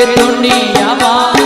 લાગે દુનિયામાં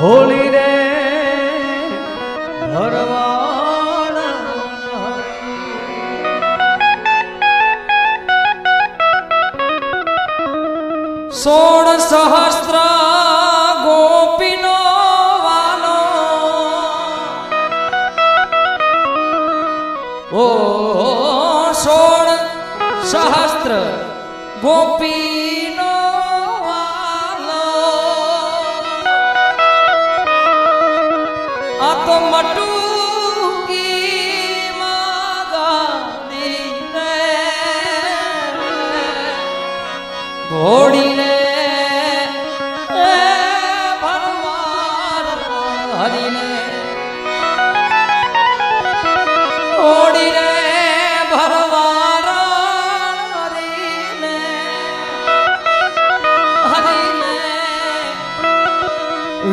હોળી રે ભરવાણ સોળ સહસ્ત્ર ગોપીનો વાલો. ઓ સોળ સહસ્ત્ર ગોપી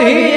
দিয়ে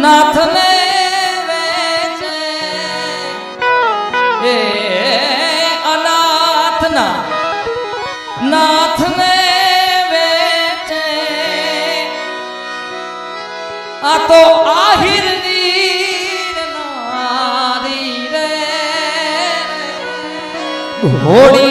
નાથને વેચે. એ અનાથના નાથને વેચે. આ તો આહિર હોળી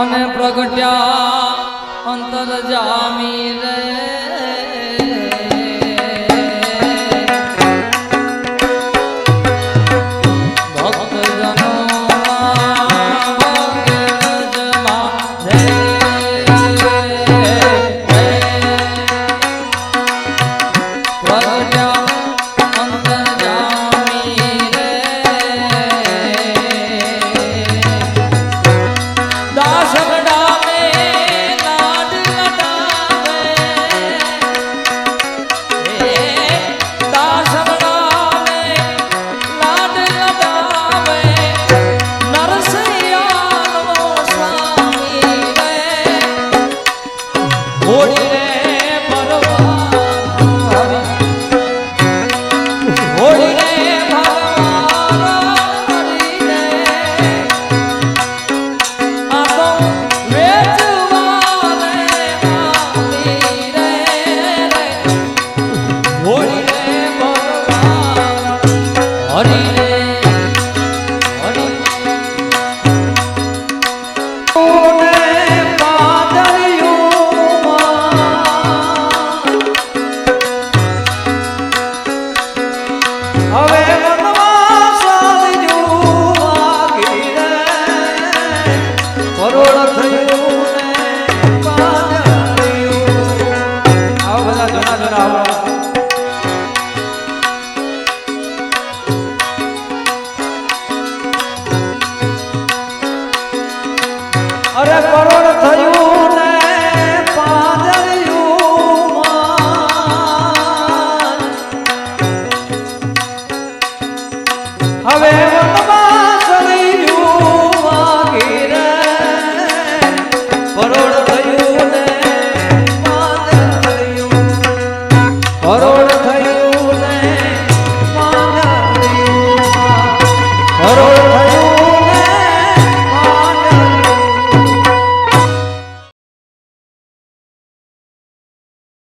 અને પ્રગટ્યા અંતર જામી રે. દાસ હરી